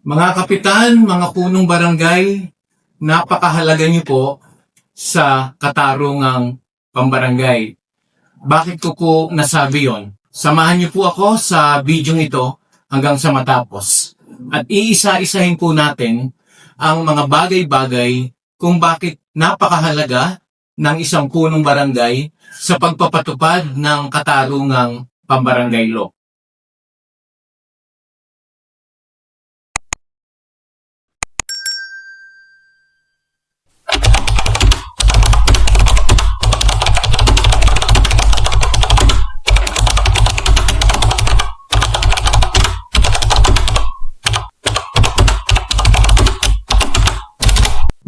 Mga kapitan, mga punong barangay, napakahalaga niyo po sa katarungang pambarangay. Bakit ko po nasabi yon? Samahan niyo po ako sa video ito hanggang sa matapos. At iisa-isahin po natin ang mga bagay-bagay kung bakit napakahalaga ng isang punong barangay sa pagpapatupad ng katarungang pambarangay law.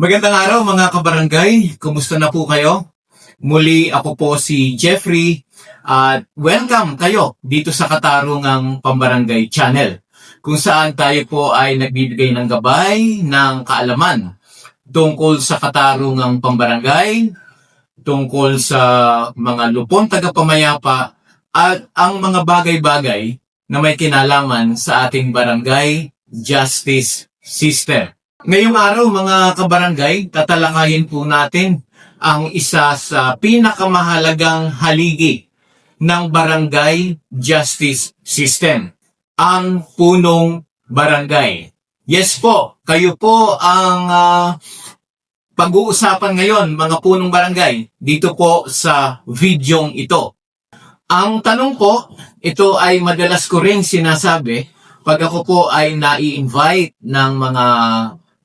Magandang araw mga kabarangay, kumusta na po kayo? Muli ako po si Jeffrey at welcome kayo dito sa Katarungang Pambarangay Channel kung saan tayo po ay nagbibigay ng gabay ng kaalaman tungkol sa katarungang pambarangay, tungkol sa mga lupon tagapamayapa at ang mga bagay-bagay na may kinalaman sa ating barangay justice system. Ngayong araw mga kabarangay, tatalakayin po natin ang isa sa pinakamahalagang haligi ng barangay justice system, ang punong barangay. Yes po, kayo po ang ah, pag-uusapan ngayon mga punong barangay dito po sa videong ito. Ang tanong po, ito ay madalas ko rin sinasabi pag ako po ay nai-invite ng mga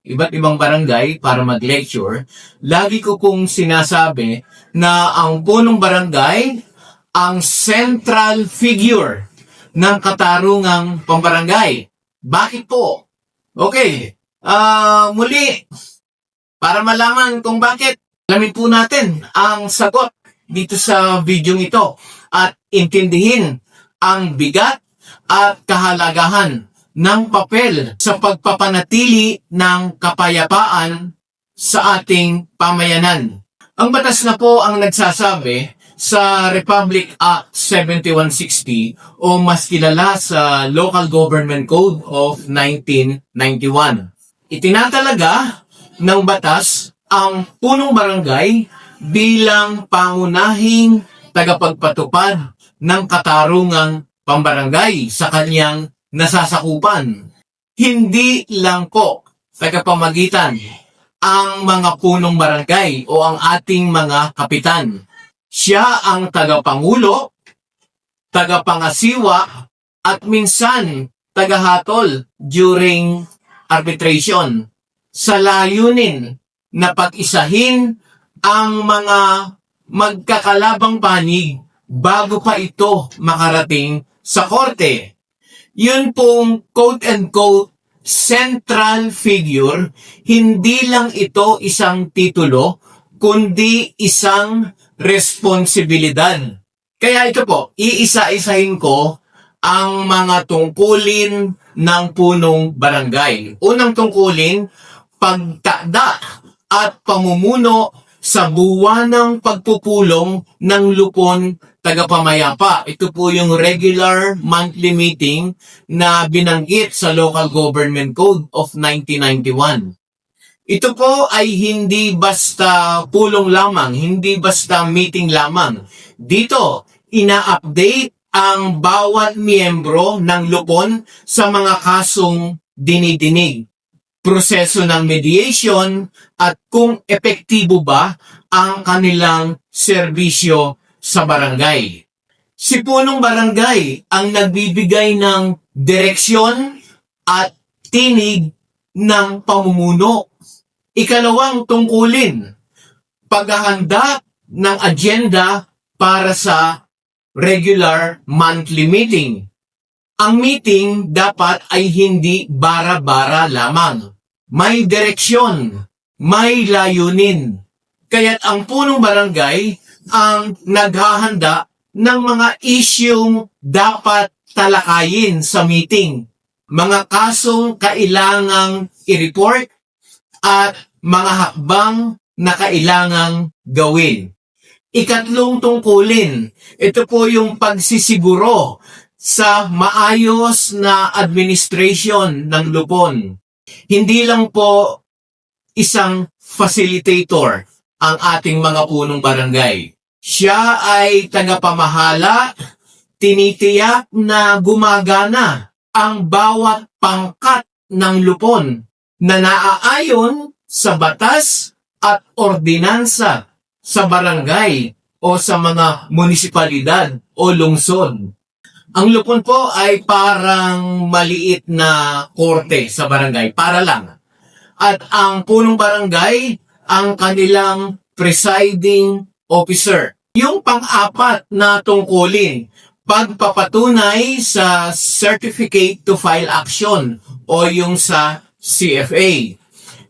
iba't ibang barangay para mag-lecture, lagi ko pong sinasabi na ang punong barangay ang central figure ng katarungang pambarangay. Bakit po? Okay, ah muli, para malaman kung bakit, alamin po natin ang sagot dito sa video ito at intindihin ang bigat at kahalagahan ng papel sa pagpapanatili ng kapayapaan sa ating pamayanan. Ang batas na po ang nagsasabi sa Republic Act 7160 o mas kilala sa Local Government Code of 1991. Itinatalaga ng batas ang punong barangay bilang pangunahing tagapagpatupad ng katarungang pambarangay sa kanyang nasasakupan. Hindi lang po tagapamagitan ang mga punong barangay o ang ating mga kapitan. Siya ang tagapangulo, tagapangasiwa, at minsan tagahatol during arbitration sa layunin na pag-isahin ang mga magkakalabang panig bago pa ito makarating sa korte. Yun pong quote-and-quote central figure, hindi lang ito isang titulo, kundi isang responsibilidad. Kaya ito po, iisa-isahin ko ang mga tungkulin ng punong barangay. Unang tungkulin, pagtakda at pamumuno sa buwanang pagpupulong ng lupon tagapamayapa. Ito po yung regular monthly meeting na binanggit sa Local Government Code of 1991. Ito po ay hindi basta pulong lamang, hindi basta meeting lamang. Dito, ina-update ang bawat miyembro ng lupon sa mga kasong dinidinig proseso ng mediation at kung epektibo ba ang kanilang serbisyo sa barangay. Si punong barangay ang nagbibigay ng direksyon at tinig ng pamumuno. Ikalawang tungkulin, paghahanda ng agenda para sa regular monthly meeting. Ang meeting dapat ay hindi bara-bara lamang. May direksyon, may layunin. Kaya't ang punong barangay ang naghahanda ng mga isyong dapat talakayin sa meeting. Mga kasong kailangang i-report at mga hakbang na kailangang gawin. Ikatlong tungkulin, ito po yung pagsisiguro sa maayos na administration ng lupon. Hindi lang po isang facilitator ang ating mga punong barangay. Siya ay tagapamahala, tinitiyak na gumagana ang bawat pangkat ng lupon na naaayon sa batas at ordinansa sa barangay o sa mga munisipalidad o lungsod. Ang lupon po ay parang maliit na korte sa barangay, para lang. At ang punong barangay, ang kanilang presiding officer. Yung pang-apat na tungkulin, pagpapatunay sa Certificate to File Action o yung sa CFA.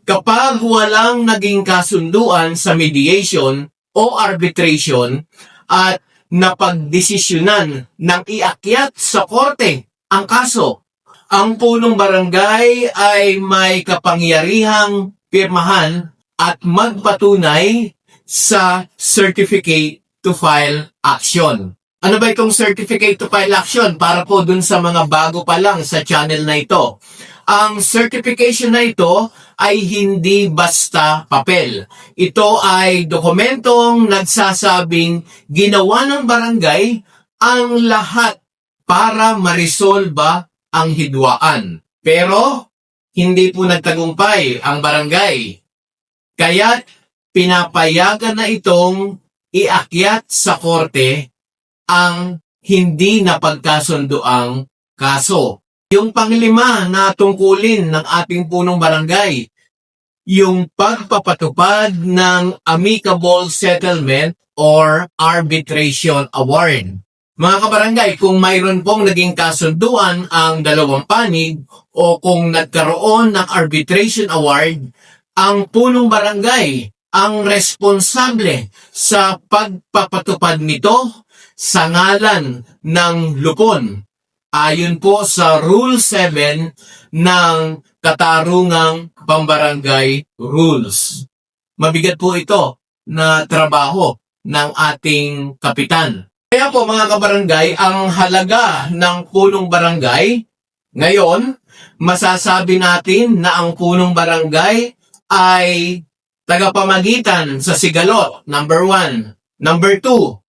Kapag walang naging kasunduan sa mediation o arbitration at napagdesisyonan ng iakyat sa korte ang kaso, ang punong barangay ay may kapangyarihang pirmahan at magpatunay sa certificate to file action. Ano ba itong certificate to file action para po dun sa mga bago pa lang sa channel na ito? Ang certification na ito ay hindi basta papel. Ito ay dokumentong nagsasabing ginawa ng barangay ang lahat para marisolba ang hidwaan. Pero hindi po nagtagumpay ang barangay. Kaya pinapayagan na itong iakyat sa korte ang hindi napagkasundoang kaso. Yung panglima na tungkulin ng ating punong barangay, yung pagpapatupad ng amicable settlement or arbitration award. Mga kabarangay, kung mayroon pong naging kasunduan ang dalawang panig o kung nagkaroon ng arbitration award, ang punong barangay ang responsable sa pagpapatupad nito sa ngalan ng lupon ayon po sa Rule 7 ng Katarungang Pambarangay Rules. Mabigat po ito na trabaho ng ating kapitan. Kaya po mga kabarangay, ang halaga ng punong barangay, ngayon, masasabi natin na ang punong barangay ay tagapamagitan sa sigalot, number one. Number two,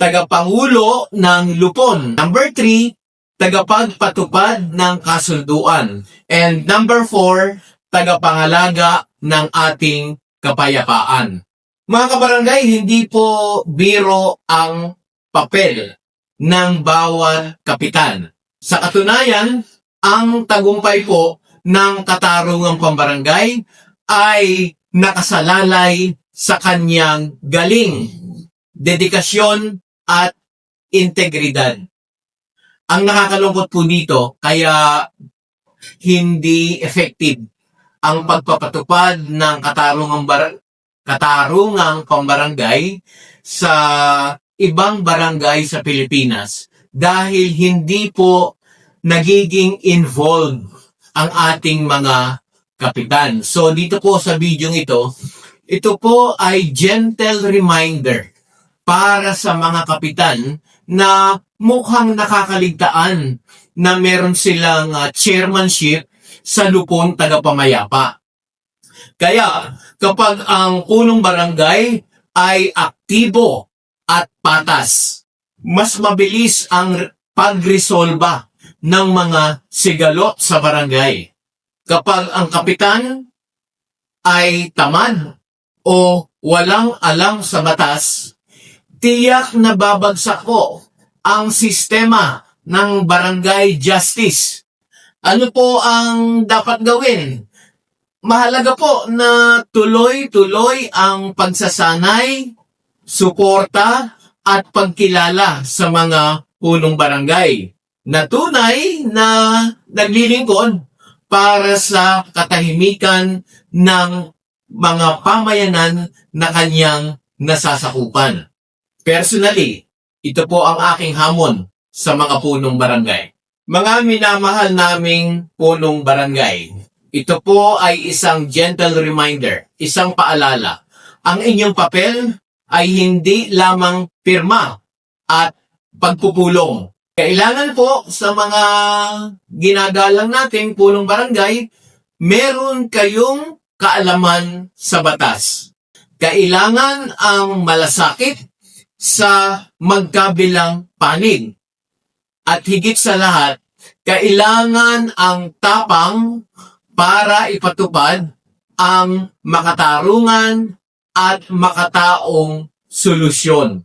tagapangulo ng lupon. Number three, tagapagpatupad ng kasunduan. And number four, tagapangalaga ng ating kapayapaan. Mga kabarangay, hindi po biro ang papel ng bawat kapitan. Sa katunayan, ang tagumpay po ng katarungang pambarangay ay nakasalalay sa kanyang galing, dedikasyon at integridad. Ang nakakalungkot po dito, kaya hindi effective ang pagpapatupad ng katarungang bar- katarungang pambarangay sa ibang barangay sa Pilipinas dahil hindi po nagiging involved ang ating mga kapitan. So dito po sa video ito, ito po ay gentle reminder para sa mga kapitan na mukhang nakakaligtaan na meron silang uh, chairmanship sa lupon tagapamayapa. Kaya kapag ang punong barangay ay aktibo at patas, mas mabilis ang pagresolba ng mga sigalot sa barangay. Kapag ang kapitan ay tamad o walang alam sa batas, tiyak na babagsak po ang sistema ng barangay justice. Ano po ang dapat gawin? Mahalaga po na tuloy-tuloy ang pagsasanay, suporta at pagkilala sa mga punong barangay na tunay na naglilingkod para sa katahimikan ng mga pamayanan na kanyang nasasakupan. Personally, ito po ang aking hamon sa mga punong barangay. Mga minamahal naming punong barangay, ito po ay isang gentle reminder, isang paalala. Ang inyong papel ay hindi lamang pirma at pagpupulong. Kailangan po sa mga ginagalang nating punong barangay, meron kayong kaalaman sa batas. Kailangan ang malasakit sa magkabilang panig. At higit sa lahat, kailangan ang tapang para ipatupad ang makatarungan at makataong solusyon.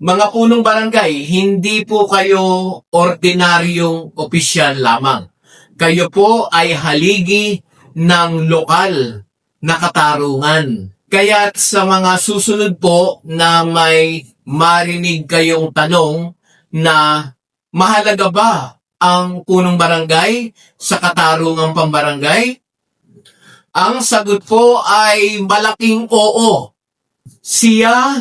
Mga punong barangay, hindi po kayo ordinaryong opisyal lamang. Kayo po ay haligi ng lokal na katarungan. Kaya sa mga susunod po na may marinig kayong tanong na mahalaga ba ang punong barangay sa katarungang pambarangay? Ang sagot po ay malaking oo. Siya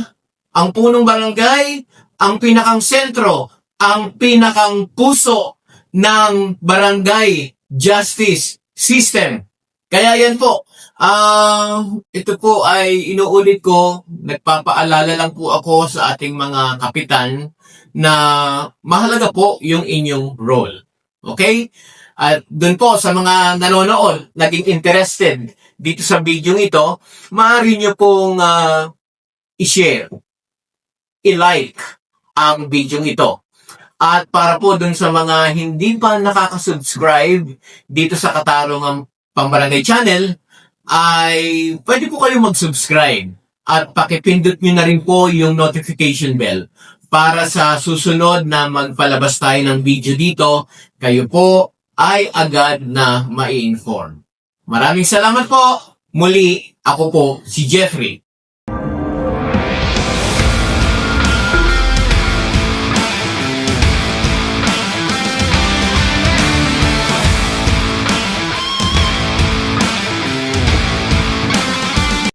ang punong barangay, ang pinakang sentro, ang pinakang puso ng barangay justice system. Kaya yan po, ah ito po ay inuulit ko, nagpapaalala lang po ako sa ating mga kapitan na mahalaga po yung inyong role. Okay? At dun po sa mga nanonood, naging interested dito sa video ito, maaari nyo pong ah, i-share i-like ang video ito. At para po dun sa mga hindi pa nakaka-subscribe dito sa Katarungang Pambarangay Channel, ay pwede po kayo mag-subscribe at pakipindot nyo na rin po yung notification bell para sa susunod na magpalabas tayo ng video dito, kayo po ay agad na mai-inform. Maraming salamat po! Muli, ako po si Jeffrey.